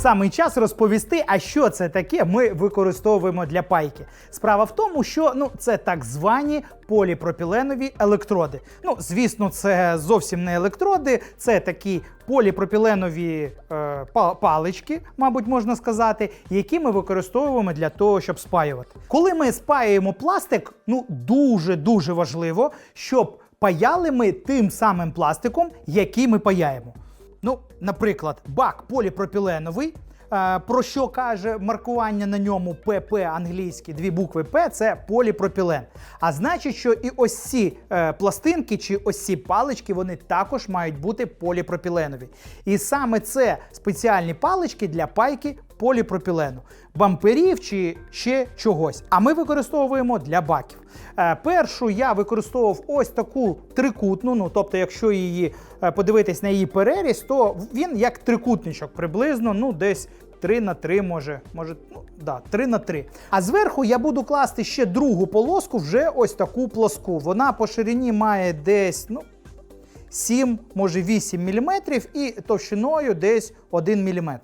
Саме час розповісти, а що це таке ми використовуємо для пайки. Справа в тому, що ну це так звані поліпропіленові електроди. Ну, звісно, це зовсім не електроди, це такі поліпропіленові е, па- палички, мабуть, можна сказати, які ми використовуємо для того, щоб спаювати. Коли ми спаюємо пластик, ну дуже дуже важливо, щоб паяли ми тим самим пластиком, який ми паяємо. Ну, наприклад, бак поліпропіленовий. е, Про що каже маркування на ньому ПП англійські, дві букви П це поліпропілен. А значить, що і ось ці е, пластинки чи ось ці палички вони також мають бути поліпропіленові. І саме це спеціальні палички для пайки поліпропілену, бамперів чи ще чогось. А ми використовуємо для баків. Е, першу я використовував ось таку трикутну. Ну тобто, якщо її е, подивитись на її переріз, то він як трикутничок приблизно, ну десь 3 на 3 може, може, ну да, 3 на 3. А зверху я буду класти ще другу полоску, вже ось таку плоску. Вона по ширині має десь, ну. 7, може 8 мм і товщиною десь 1 мм.